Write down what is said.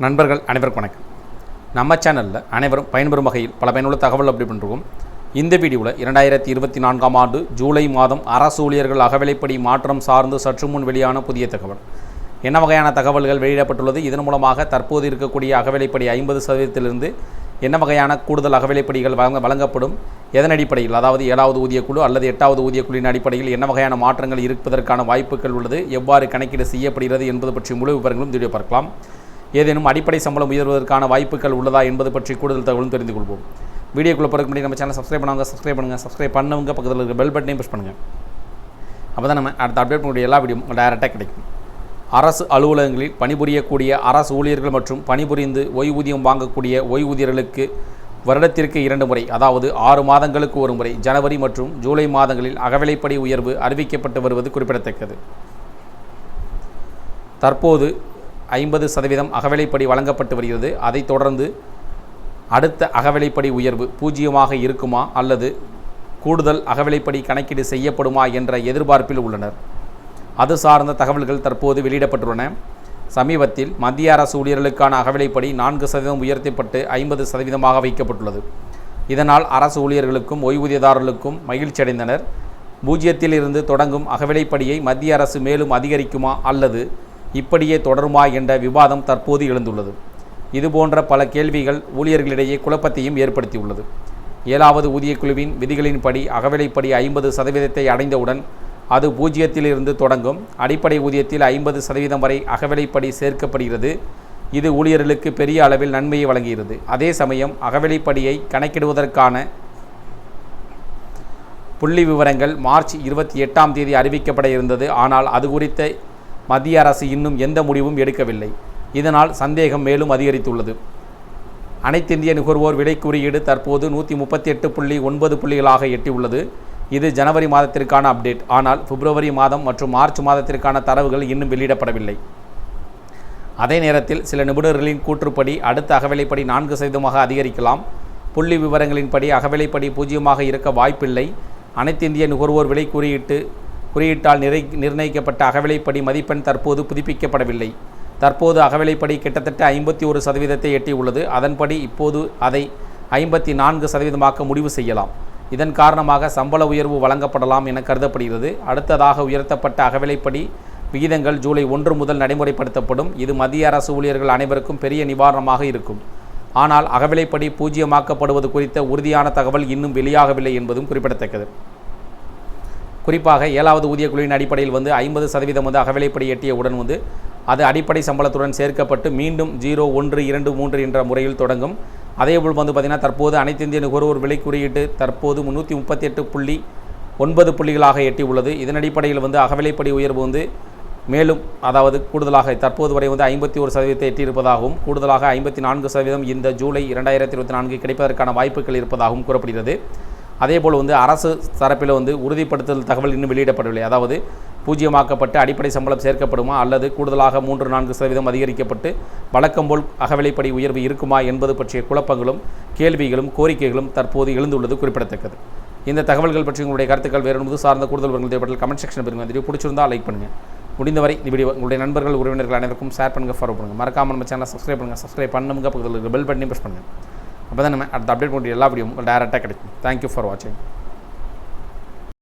நண்பர்கள் அனைவருக்கும் வணக்கம். நம்ம சேனலில் அனைவரும் பயன்பெறும் வகையில் பல பயனுள்ள தகவல் அப்படி பண்ணிருக்கோம். இந்த வீடியோவில் இரண்டாயிரத்தி இருபத்தி நான்காம் ஆண்டு ஜூலை மாதம் அரசு ஊழியர்கள் அகவிலைப்படி மாற்றம் சார்ந்து சற்று முன் வெளியான புதிய தகவல். என்ன வகையான தகவல்கள் வெளியிடப்பட்டுள்ளது? இதன் மூலமாக தற்போது இருக்கக்கூடிய அகவிலைப்படி ஐம்பது சதவீதத்திலிருந்து என்ன வகையான கூடுதல் அகவிலைப்படிகள் வழங்க வழங்கப்படும்? எதன் அடிப்படையில்? அதாவது ஏழாவது ஊதியக்குழு அல்லது எட்டாவது ஊதியக்குழுவின் அடிப்படையில் என்ன வகையான மாற்றங்கள் இருப்பதற்கான வாய்ப்புகள் உள்ளது? எவ்வாறு கணக்கீடு செய்யப்படுகிறது என்பது பற்றி முழு விவரங்களும் வீடியோ பார்க்கலாம். ஏதேனும் அடிப்படை சம்பளம் உயர்வதற்கான வாய்ப்புகள் உள்ளதா என்பது பற்றி கூடுதல் தகவலும் தெரிந்து கொள்வோம். வீடியோக்குள்ள பிறகு முன்னாடி நம்ம சேனல் சப்ஸ்கிரைப் பண்ணுவாங்க சப்ஸ்கிரைப் பண்ணுங்கள் சப்ஸ்கிரைப் பண்ணவங்க பக்கத்தில் இருக்க பெல் பட்டனையும் ப்ரெஸ் பண்ணுங்கள் அப்போ தான் நம்ம அடுத்த அப்டேட் பண்ணக்கூடிய எல்லா வீடியோ டேரெக்டாக கிடைக்கும். அரசு அலுவலகங்களில் பணிபுரியக்கூடிய அரசு ஊழியர்கள் மற்றும் பணிபுரிந்து ஓய்வூதியம் வாங்கக்கூடிய ஓய்வூதியர்களுக்கு வருடத்திற்கு இரண்டு முறை அதாவது ஆறு மாதங்களுக்கு ஒரு முறை ஜனவரி மற்றும் ஜூலை மாதங்களில் அகவிலைப்படி உயர்வு அறிவிக்கப்பட்டு வருவது குறிப்பிடத்தக்கது. தற்போது ஐம்பது சதவீதம் அகவிலைப்படி வழங்கப்பட்டு வருகிறது. அதைத் தொடர்ந்து அடுத்த அகவிலைப்படி உயர்வு பூஜ்ஜியமாக இருக்குமா அல்லது கூடுதல் அகவிலைப்படி கணக்கீடு செய்யப்படுமா என்ற எதிர்பார்ப்பில் உள்ளனர். அது சார்ந்த தகவல்கள் தற்போது வெளியிடப்பட்டுள்ளன. சமீபத்தில் மத்திய அரசு ஊழியர்களுக்கான அகவிலைப்படி நான்கு சதவீதம் உயர்த்தப்பட்டு ஐம்பது சதவீதமாக வைக்கப்பட்டுள்ளது. இதனால் அரசு ஊழியர்களுக்கும் ஓய்வூதியதாரர்களுக்கும் மகிழ்ச்சி அடைந்தனர் பூஜ்ஜியத்தில் இருந்து தொடங்கும் அகவிலைப்படியை மத்திய அரசு மேலும் அதிகரிக்குமா அல்லது இப்படியே தொடருமா என்ற விவாதம் தற்போது எழுந்துள்ளது. இதுபோன்ற பல கேள்விகள் ஊழியர்களிடையே குழப்பத்தையும் ஏற்படுத்தியுள்ளது. ஏழாவது ஊதியக்குழுவின் விதிகளின்படி அகவிலைப்படி ஐம்பது சதவீதத்தை அடைந்தவுடன் அது பூஜ்ஜியத்திலிருந்து தொடங்கும். அடிப்படை ஊதியத்தில் ஐம்பது சதவீதம் வரை அகவிலைப்படி சேர்க்கப்படுகிறது. இது ஊழியர்களுக்கு பெரிய அளவில் நன்மையை வழங்குகிறது. அதே சமயம் அகவிலைப்படியை கணக்கிடுவதற்கான புள்ளி விவரங்கள் மார்ச் இருபத்தி எட்டாம் தேதி அறிவிக்கப்பட இருந்தது. ஆனால் அது குறித்த மத்திய அரசு இன்னும் எந்த முடிவும் எடுக்கவில்லை. இதனால் சந்தேகம் மேலும் அதிகரித்துள்ளது. அனைத்திந்திய நுகர்வோர் விலை குறியீடு தற்போது நூற்றி முப்பத்தி எட்டு புள்ளி ஒன்பது புள்ளிகளாக எட்டியுள்ளது. இது ஜனவரி மாதத்திற்கான அப்டேட் ஆனால் பிப்ரவரி மாதம் மற்றும் மார்ச் மாதத்திற்கான தரவுகள் இன்னும் வெளியிடப்படவில்லை. அதே நேரத்தில் சில நிபுணர்களின் கூற்றுப்படி அடுத்த அகவிலைப்படி நான்கு சதவீதமாக அதிகரிக்கலாம். புள்ளி விவரங்களின்படி அகவிலைப்படி பூஜ்ஜியமாக இருக்க வாய்ப்பில்லை. அனைத்திந்திய நுகர்வோர் விலை குறியீட்டு குறியீட்டால் நிறை நிர்ணயிக்கப்பட்ட அகவிலைப்படி மதிப்பெண் தற்போது புதுப்பிக்கப்படவில்லை. தற்போது அகவிலைப்படி கிட்டத்தட்ட ஐம்பத்தி ஒரு சதவீதத்தை எட்டியுள்ளது. அதன்படி இப்போது அதை ஐம்பத்தி நான்கு சதவீதமாக்க முடிவு செய்யலாம். இதன் காரணமாக சம்பள உயர்வு வழங்கப்படலாம் என கருதப்படுகிறது. அடுத்ததாக உயர்த்தப்பட்ட அகவிலைப்படி விகிதங்கள் ஜூலை ஒன்று முதல் நடைமுறைப்படுத்தப்படும். இது மத்திய அரசு ஊழியர்கள் அனைவருக்கும் பெரிய நிவாரணமாக இருக்கும். ஆனால் அகவிலைப்படி பூஜ்ஜியமாக்கப்படுவது குறித்த உறுதியான தகவல் இன்னும் வெளியாகவில்லை என்பதும் குறிப்பிடத்தக்கது. குறிப்பாக ஏழாவது ஊதியக்குழுவின் அடிப்படையில் வந்து ஐம்பது சதவீதம் வந்து அகவிலைப்படி எட்டியவுடன் வந்து அது அடிப்படை சம்பளத்துடன் சேர்க்கப்பட்டு மீண்டும் ஜீரோ ஒன்று இரண்டு மூன்று என்ற முறையில் தொடங்கும். அதேபோல் வந்து பார்த்திங்கன்னா தற்போது அனைத்து இந்திய நுகர்வோர் விலை குறியீட்டு தற்போது முந்நூற்றி முப்பத்தி எட்டு புள்ளி ஒன்பது புள்ளிகளாக எட்டி உள்ளது. இதன் அடிப்படையில் வந்து அகவிலைப்படி உயர்வு வந்து மேலும் அதாவது கூடுதலாக தற்போது வரை வந்து ஐம்பத்தி ஒரு சதவீதத்தை எட்டியிருப்பதாகவும் கூடுதலாக ஐம்பத்தி நான்கு சதவீதம் இந்த ஜூலை இரண்டாயிரத்தி இருபத்தி நான்கு கிடைப்பதற்கான வாய்ப்புகள் இருப்பதாகவும் கூறப்படுகிறது. அதேபோல் வந்து அரசு தரப்பில் வந்து உறுதிப்படுத்தல் தகவல் இன்னும் வெளியிடப்படவில்லை. அதாவது பூஜ்ஜியமாக்கப்பட்டு அடிப்படை சம்பளம் சேர்க்கப்படுமா அல்லது கூடுதலாக மூன்று நான்கு சதவீதம் அதிகரிக்கப்பட்டு வழக்கம் போல் அகவிலைப்படி உயர்வு இருக்குமா என்பது பற்றிய குழப்பங்களும் கேள்விகளும் கோரிக்கைகளும் தற்போது எழுந்துள்ளது குறிப்பிடத்தக்கது. இந்த தகவல்கள் பற்றி உங்களுடைய கருத்துக்கள் வேறு என்பது சார்ந்த கூடுதல் விவரங்கள் தேவைப்பட்டால் கமெண்ட் செக்ஷன் பெறுங்க இந்த வீடியோ பிடிச்சிருந்தால் லைக் பண்ணுங்கள் முடிந்தவரை இந்த வீடியோ உங்களுடைய நண்பர்கள் உறவினர்கள் அனைவருக்கும் ஷேர் பண்ணுங்கள் ஃபாலோ பண்ணுங்கள் மறக்காமல் நம்ம சேனலை சப்ஸ்கிரைப் பண்ணுங்கள் சப்ஸ்கிரைப் பண்ணுங்க பக்கத்தில் பெல் பட்டனையும் ப்ரெஸ் பண்ணுங்கள் அப்போ தான் நம்ம அடுத்த அப்டேட் போட்டு எல்லா வீடியோ உங்களுக்கு டேரெக்டாக கிடைக்கும். தேங்க்யூ ஃபார் வாட்சிங்